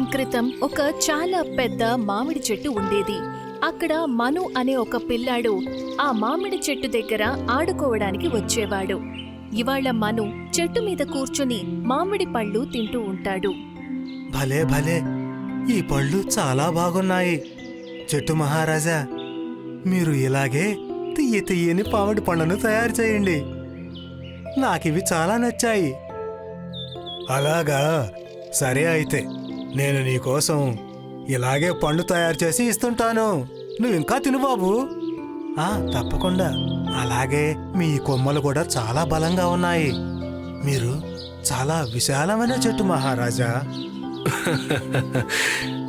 కాలం క్రితం ఒక చాలా పెద్ద మామిడి చెట్టు ఉండేది. అక్కడ మను అనే ఒక పిల్లాడు ఆ మామిడి చెట్టు దగ్గర ఆడుకోవడానికి వచ్చేవాడు. ఇవాళ మను చెట్టు మీద కూర్చుని మామిడి పళ్ళు తింటూ ఉంటాడు. భలే భలే. ఈ పళ్ళు చాలా బాగున్నాయి. చెట్టు మహారాజా మీరు ఇలాగే తీయ తీయని పామిడి పండ్లను తయారు చేయండి. నాకివి చాలా నచ్చాయి. అలాగా. సరే అయితే. నేను నీకోసం ఇలాగే పండు తయారు చేసి ఇస్తుంటాను. నువ్వు ఇంకా తిను బాబు. ఆ తప్పకుండా. అలాగే మీ కొమ్మలు కూడా చాలా బలంగా ఉన్నాయి. మీరు చాలా విశాలమైన చెట్టు మహారాజా.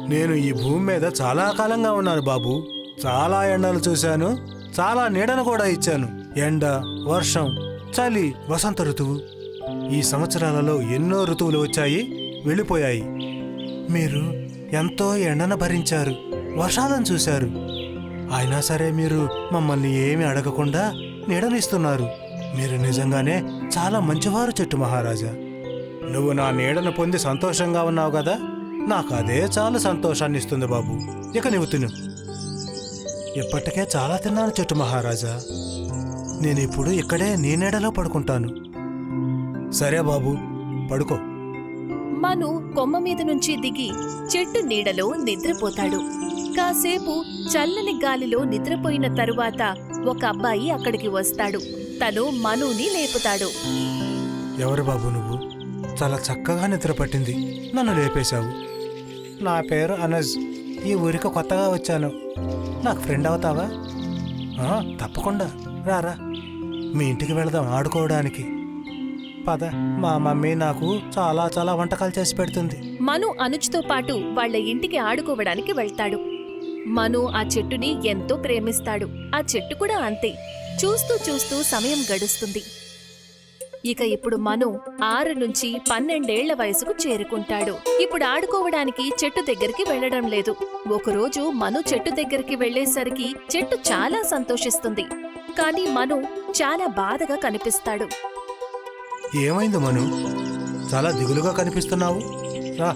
నేను ఈ భూమి మీద చాలా కాలంగా ఉన్నాను బాబు. చాలా ఎండలు చూశాను. చాలా నీడను కూడా ఇచ్చాను. ఎండ వర్షం చలి వసంత ఋతువు. ఈ సంవత్సరాలలో ఎన్నో ఋతువులు వచ్చాయి వెళ్ళిపోయాయి. మీరు ఎంతో ఎండను భరించారు వర్షాలను చూశారు. అయినా సరే మీరు మమ్మల్ని ఏమి అడగకుండా నీడనిస్తున్నారు. మీరు నిజంగానే చాలా మంచివారు చెట్టు మహారాజా. నువ్వు నా నీడను పొంది సంతోషంగా ఉన్నావు కదా? నాకు అదే చాలా సంతోషాన్ని ఇస్తుంది బాబు. ఇక నువ్వు తిను. ఇప్పటికే చాలా తిన్నాను చెట్టు మహారాజా. నేను ఇప్పుడు ఇక్కడే నీ నీడలో పడుకుంటాను. సరే బాబు పడుకో. మను కొమ్మ మీద నుంచి దిగి చెట్టు నీడలో నిద్రపోతాడు. కాసేపు చల్లని గాలిలో నిద్రపోయిన తరువాత ఒక అబ్బాయి అక్కడికి వస్తాడు. తను మనుని లేపుతాడు. ఎవరు బాబు నువ్వు? చాలా చక్కగా నిద్ర పట్టింది. నన్ను లేపేశావు. నా పేరు అనజ్. ఈ ఊరికి కొత్తగా వచ్చాను. నాకు ఫ్రెండ్ అవుతావా? ఆ, తప్పకుండా. రారా. మీ ఇంటికి వెళదాం ఆడుకోవడానికి. పద మా మమ్మీ నాకు చాలా చాలా వంటకాలు చేసి పెడుతుంది. మను అనుజ్తో పాటు వాళ్ళ ఇంటికి ఆడుకోవడానికి వెళ్తాడు. మను ఆ చెట్టుని ఎంతో ప్రేమిస్తాడు. ఆ చెట్టు కూడా అంతే. చూస్తూ చూస్తూ సమయం గడుస్తుంది. ఇక ఇప్పుడు మను ఆరు నుంచి పన్నెండేళ్ళ వయసుకు చేరుకుంటాడు. ఇప్పుడు ఆడుకోవడానికి చెట్టు దగ్గరికి వెళ్ళడం లేదు. ఒకరోజు మను చెట్టు దగ్గరికి వెళ్ళేసరికి చెట్టు చాలా సంతోషిస్తుంది. కానీ మను చాలా బాధగా కనిపిస్తాడు. ఏమైంది మను? చాలా దిగులుగా కనిపిస్తున్నావు. రా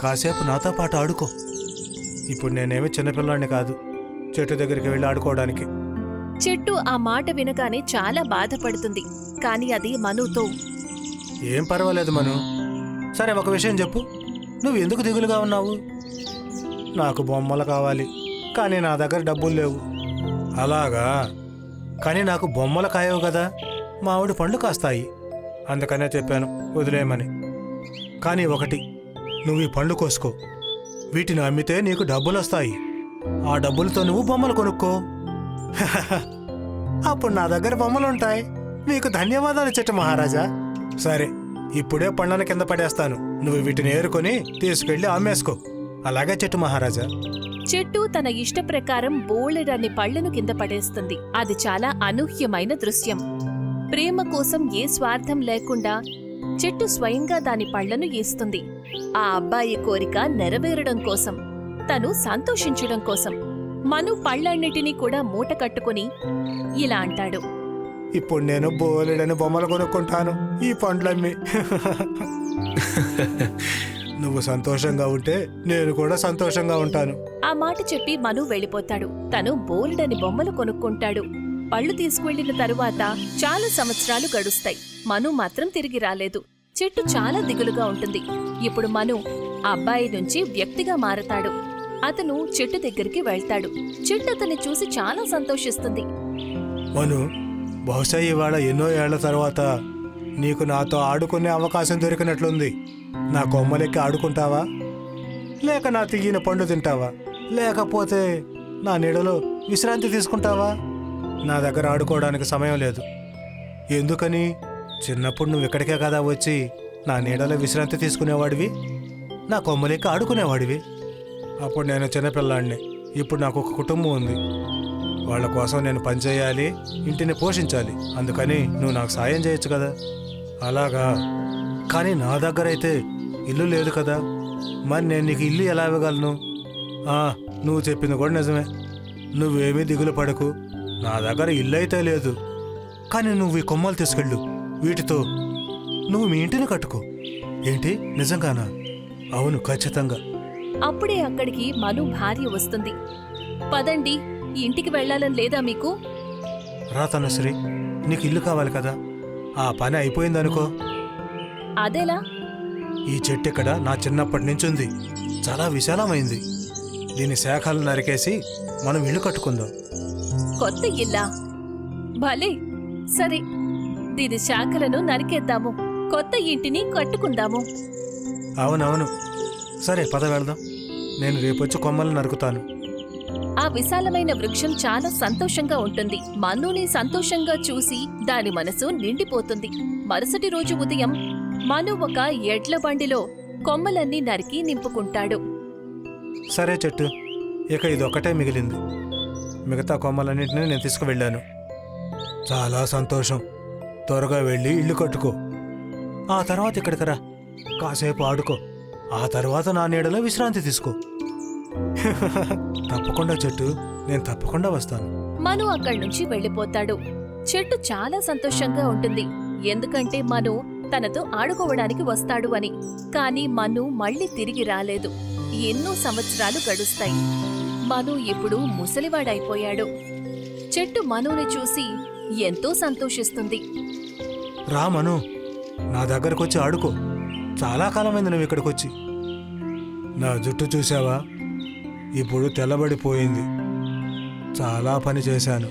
కాసేపు నాతో పాటు ఆడుకో. ఇప్పుడు నేనేమి చిన్నపిల్లాడిని కాదు చెట్టు దగ్గరికి వెళ్ళి ఆడుకోవడానికి. చెట్టు ఆ మాట వినగానే చాలా బాధపడుతుంది. కాని అది మనుతో. ఏం పర్వాలేదు మను. సరే ఒక విషయం చెప్పు. నువ్వు ఎందుకు దిగులుగా ఉన్నావు? నాకు బొమ్మలు కావాలి కానీ నా దగ్గర డబ్బులు లేవు. అలాగా? కానీ నాకు బొమ్మలు కాయవు కదా. మామిడి పండ్లు కాస్తాయి. అందుకనే చెప్పాను వదిలేయమని. కానీ ఒకటి నువ్వు ఈ పండ్లు కోసుకో. వీటిని అమ్మితే నీకు డబ్బులు వస్తాయి ఆ డబ్బులతో నువ్వు బొమ్మలు కొనుక్కో. అప్పుడు నా దగ్గర బొమ్మలు ఉంటాయి మీకు ధన్యవాదాలు చెట్టు మహారాజా. సరే ఇప్పుడే పండ్లను కింద పడేస్తాను. నువ్వు వీటిని ఏరుకొని తీసుకెళ్ళి అమ్మేసుకో. అలాగే చెట్టు మహారాజా. చెట్టు తన ఇష్ట ప్రకారం బోలెడన్ని పళ్ళను కింద పడేస్తుంది. అది చాలా అనూహ్యమైన దృశ్యం. ప్రేమ కోసం ఏ స్వార్థం లేకుండా చెట్టు స్వయంగా దాని పళ్ళను ఇస్తుంది ఆ అబ్బాయి కోరిక నెరవేరడం కోసం తను సంతోషించడం కోసం మను పళ్ళన్నిటినీ కూడా మూట కట్టుకుని ఇలా అంటాడు. ఇప్పుడు నేను బోలెడని బొమ్మలు కొనుక్కుంటాను ఈ పండ్లమ్మి నువ్వు సంతోషంగా ఉంటే నేను కూడా సంతోషంగా ఉంటాను. ఆ మాట చెప్పి మను వెళ్ళిపోతాడు. తను బోలెడని బొమ్మలు కొనుక్కుంటాడు. పళ్ళు తీసుకువెళ్ళిన తరువాత చాలా సంవత్సరాలు గడుస్తాయి. మను మాత్రం తిరిగి రాలేదు. చెట్టు చాలా దిగులుగా ఉంటుంది. ఇప్పుడు మను ఆ అబ్బాయి నుంచి వ్యక్తిగా మారతాడు. అతను చెట్టు దగ్గరికి వెళ్తాడు. చెట్టు అతన్ని చూసి చాలా సంతోషిస్తుంది. మను బహుశా ఇవాళ ఎన్నో ఏళ్ళ తర్వాత నీకు నాతో ఆడుకునే అవకాశం దొరికినట్లుంది. నా కొమ్మలెక్కి ఆడుకుంటావా? లేక నా తిగిన పండు తింటావా? లేకపోతే నా నీడలో విశ్రాంతి తీసుకుంటావా? నా దగ్గర ఆడుకోవడానికి సమయం లేదు. ఎందుకని? చిన్నప్పుడు నువ్వు ఇక్కడికే కదా వచ్చి నా నీడలో విశ్రాంతి తీసుకునేవాడివి? నా కొమ్మలేక ఆడుకునేవాడివి? అప్పుడు నేను చిన్నపిల్లాడిని. ఇప్పుడు నాకు ఒక కుటుంబం ఉంది. వాళ్ళ కోసం నేను పనిచేయాలి ఇంటిని పోషించాలి. అందుకని నువ్వు నాకు సాయం చేయొచ్చు కదా? అలాగా. కానీ నా దగ్గర అయితే ఇల్లు లేదు కదా? మరి నేను నీకు ఇల్లు ఎలా ఇవ్వగలను? నువ్వు చెప్పింది కూడా నిజమే. నువ్వేమీ దిగులు పడకు. నా దగ్గర ఇల్లు అయితే లేదు. కానీ నువ్వు ఈ కొమ్మలు తీసుకెళ్ళు. వీటితో నువ్వు మీ ఇంటిని కట్టుకో. ఏంటి? నిజంగానా? అవును ఖచ్చితంగా. అప్పుడే అక్కడికి మను భార్య వస్తుంది. పదండి ఇంటికి వెళ్ళాలని లేదా మీకు? రా తనశ్రీ నీకు ఇల్లు కావాలి కదా. ఆ పని అయిపోయిందనుకో. అదెలా? ఈ చెట్టు ఇక్కడ నా చిన్నప్పటి నుంచి ఉంది చాలా విశాలమైంది. దీని శాఖలు నరికేసి మనం ఇల్లు కట్టుకుందాం. కొత్త ఇల్లా? భలే. సరే దీని శాఖలను నరికేద్దాము. కొత్త ఇంటిని కట్టుకుందాము. అవునవును. సరే పద వెళ్దాం. నేను రేపొచ్చి కొమ్మలు నరుకుతాను. ఆ విశాలమైన వృక్షం చాలా సంతోషంగా ఉంటుంది. మనుని సంతోషంగా చూసి దాని మనసు నిండిపోతుంది. మరుసటి రోజు ఉదయం మను ఒక ఎడ్ల బండిలో కొమ్మలన్నీ నరికి నింపుకుంటాడు. సరే చెట్టు. ఇక ఇదొక్కటే మిగిలింది. మిగతా కొమ్మలన్నింటినీ నేను తీసుకువెళ్ళాను. చాలా సంతోషం. త్వరగా వెళ్ళి ఇల్లు కట్టుకో. ఆ తర్వాత ఇక్కడికి రా. కాసేపు ఆడుకో. ఆ తర్వాత నా నీడలో విశ్రాంతి తీసుకో. తప్పకుండా చెట్టు నేను తప్పకుండా వస్తాను. మను అక్కడి నుంచి వెళ్ళిపోతాడు. చెట్టు చాలా సంతోషంగా ఉంటుంది. ఎందుకంటే మను తనతో ఆడుకోవడానికి వస్తాడు అని. కానీ మను మళ్ళీ తిరిగి రాలేదు. ఎన్నో సంవత్సరాలు గడుస్తాయి. మను ఇప్పుడు ముసలివాడైపోయాడు. చెట్టు మనుని చూసి ఎంతో సంతోషిస్తుంది. రా మను నా దగ్గరకొచ్చి ఆడుకో. చాలా కాలమైంది నువ్వు ఇక్కడికి వచ్చి నా జుట్టు చూసావా ఇప్పుడు తెల్లబడిపోయింది. చాలా పని చేశాను.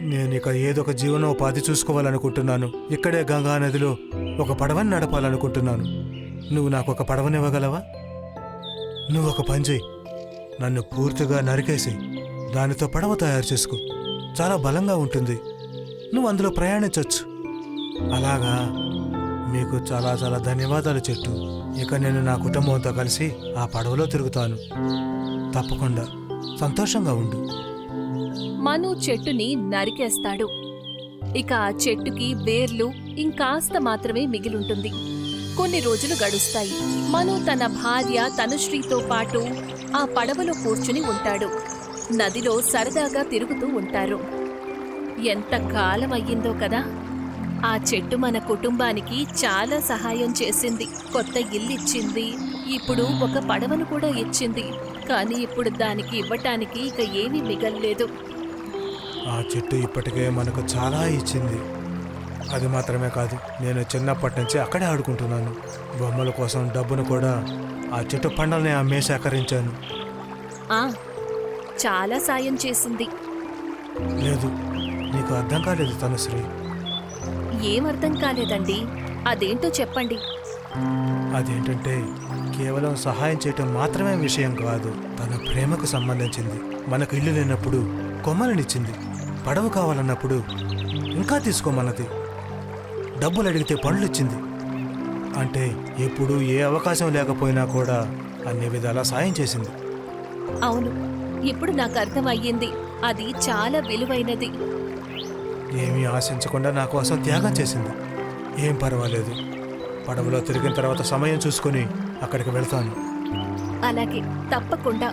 నేను ఇక ఏదో ఒక జీవనోపాధి చూసుకోవాలనుకుంటున్నాను. ఇక్కడే గంగా నదిలో ఒక పడవని నడపాలనుకుంటున్నాను. నువ్వు నాకు ఒక పడవనివ్వగలవా? నువ్వు ఒక పని చేయి. నన్ను పూర్తిగా నరికేసి దానితో పడవ తయారు చేసుకో. చాలా బలంగా ఉంటుంది. నువ్వు అందులో ప్రయాణించవచ్చు అలాగా? మీకు చాలా చాలా ధన్యవాదాలు చెట్టు. ఇక నేను నా కుటుంబంతో కలిసి ఆ పడవలో తిరుగుతాను. తప్పకుండా. సంతోషంగా ఉండు. మను చెట్టుని నరికేస్తాడు. ఇక ఆ చెట్టుకి వేర్లు ఇంకాస్త మాత్రమే మిగిలుంటుంది. కొన్ని రోజులు గడుస్తాయి. మను తన భార్య తనుశ్రీతో పాటు ఆ పడవలో కూర్చుని ఉంటాడు. నదిలో సరదాగా తిరుగుతూ ఉంటారు. ఎంత కాలం అయ్యిందో కదా! ఆ చెట్టు మన కుటుంబానికి చాలా సహాయం చేసింది. కొత్త ఇల్లు ఇచ్చింది ఇప్పుడు ఒక పడవను కూడా ఇచ్చింది. కానీ ఇప్పుడు దానికి ఇవ్వటానికి ఇక ఏమీ మిగల్లేదు. ఆ చెట్టు ఇప్పటికే మనకు చాలా ఇచ్చింది. అది మాత్రమే కాదు నేను చిన్నప్పటి నుంచి అక్కడే ఆడుకుంటున్నాను. బొమ్మల కోసం డబ్బును కూడా ఆ చెట్టు పండల్ని అమ్మే సేకరించాను చాలా సాయం చేసింది. లేదు నీకు అర్థం కాలేదు తనుశ్రీ. ఏం అర్థం కాలేదండి? అదేంటో చెప్పండి. అదేంటంటే కేవలం సహాయం చేయటం మాత్రమే విషయం కాదు తన ప్రేమకు సంబంధించింది. మనకు ఇల్లు లేనప్పుడు కొమ్మలనిచ్చింది పడవ కావాలన్నప్పుడు ఇంకా తీసుకోమన్నది. డబ్బులు అడిగితే పండ్లు ఇచ్చింది అంటే ఎప్పుడు ఏ అవకాశం లేకపోయినా కూడా అన్ని విధాలా సాయం చేసింది. అవును ఇప్పుడు నాకు అర్థమయ్యింది. అది చాలా విలువైనది. ఏమీ ఆశించకుండా నా కోసం త్యాగం చేసింది. ఏం పర్వాలేదు. పడవలో తిరిగిన తర్వాత సమయం చూసుకొని అక్కడికి వెళ్తాను. అలాగే తప్పకుండా.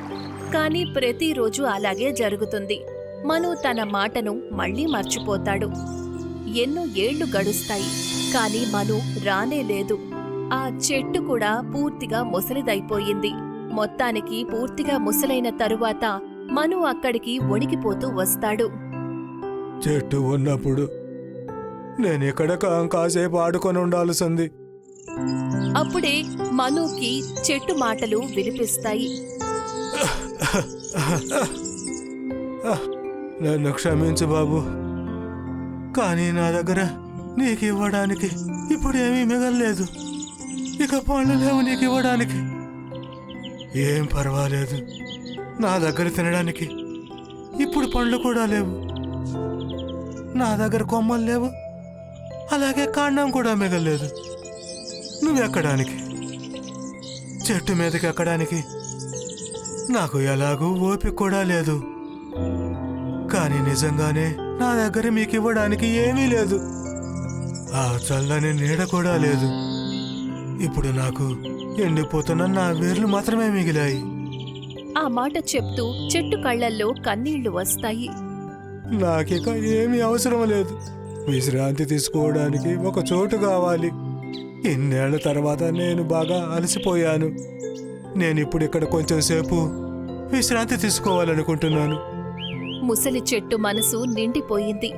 కానీ ప్రతిరోజు అలాగే జరుగుతుంది. మను తన మాటను మళ్ళీ మర్చిపోతాడు. ఎన్నో ఏళ్ళు గడుస్తాయి. కాని మను రానే లేదు. ఆ చెట్టు కూడా పూర్తిగా ముసలిదైపోయింది. మొత్తానికి పూర్తిగా ముసలైన తరువాత మను అక్కడికి వణికిపోతూ వస్తాడు. చెట్టు ఉన్నప్పుడు నేను ఇక్కడ కా- కాసేపు ఆడుకొని ఉండాల్సింది. అప్పుడే మనుకి చెట్టు మాటలు వినిపిస్తాయి. నన్ను క్షమించు బాబు. కానీ నా దగ్గర నీకు ఇవ్వడానికి ఇప్పుడు ఏమీ మిగలలేదు. ఇక పళ్ళు లేవు నీకు ఇవ్వడానికి ఏం పర్వాలేదు. నా దగ్గర తినడానికి ఇప్పుడు పండ్లు కూడా లేవు. నా దగ్గర కొమ్మలు లేవు. అలాగే కాండం కూడా మిగలలేదు. నువ్వు ఎక్కడానికి చెట్టు మీదకి ఎక్కడానికి? నాకు ఎలాగూ ఓపిక కూడా లేదు. కానీ నిజంగానే నా దగ్గర మీకు ఇవ్వడానికి ఏమీ లేదు. ఆ చల్లని నీడ కూడా లేదు. ఇప్పుడు నాకు ఎండిపోతున్న నా వేర్లు మాత్రమే మిగిలాయి. ఆ మాట చెప్తూ చెట్టు కళ్ళల్లో కన్నీళ్ళు వస్తాయి. నాకిక ఏమీ అవసరం లేదు. విశ్రాంతి తీసుకోవడానికి ఒక చోటు కావాలి. ఇన్నేళ్ళ తర్వాత నేను బాగా అలసిపోయాను. నేను ఇప్పుడు ఇక్కడ కొంచెం సేపు విశ్రాంతి తీసుకోవాలనుకుంటున్నాను. ముసలి చెట్టు మనసు నిండిపోయింది.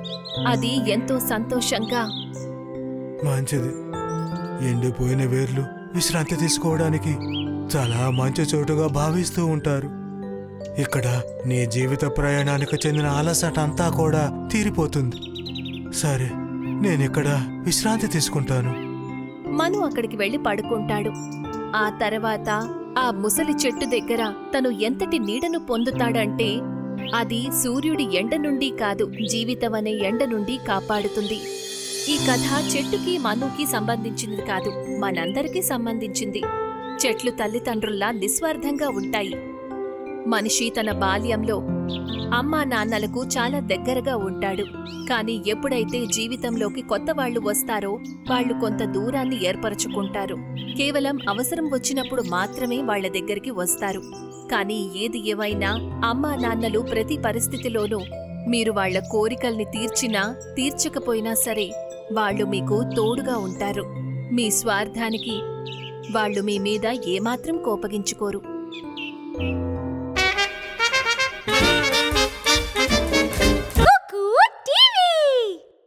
అది ఎంతో సంతోషంగా మంచిది. ఎండిపోయిన వేర్లు విశ్రాంతి తీసుకోవడానికి చాలా మంచి చోటుగా భావిస్తూ ఉంటారు. ఇక్కడ నీ జీవిత ప్రయాణానికి చెందిన అలసట అంతా కూడా తీరిపోతుంది. సరే నేను ఇక్కడ విశ్రాంతి తీసుకుంటాను. మను అక్కడికి వెళ్ళి పడుకుంటాడు. ఆ తర్వాత ఆ ముసలి చెట్టు దగ్గర తను ఎంతటి నీడను పొందుతాడంటే అది సూర్యుడి ఎండ నుండి కాదు జీవితం అనే ఎండ నుండి కాపాడుతుంది. ఈ కథ చెట్టుకి మనుకి సంబంధించింది కాదు మనందరికీ సంబంధించింది. చెట్లు తల్లిదండ్రుల్లా నిస్వార్థంగా ఉంటాయి. మనిషి తన బాల్యంలో అమ్మా నాన్నలకు చాలా దగ్గరగా ఉంటాడు. కానీ ఎప్పుడైతే జీవితంలోకి కొత్త వాళ్ళు వస్తారో వాళ్ళు కొంత దూరాన్ని ఏర్పరచుకుంటారు. కేవలం అవసరం వచ్చినప్పుడు మాత్రమే వాళ్ళ దగ్గరికి వస్తారు. కానీ ఏది ఏమైనా అమ్మా నాన్నలు ప్రతి పరిస్థితిలోనూ మీరు వాళ్ళ కోరికల్ని తీర్చినా తీర్చకపోయినా సరే వాళ్ళు మీకు తోడుగా ఉంటారు. మీ స్వార్థానికి వాళ్ళు మీ మీద ఏమాత్రం కోపగించుకోరు.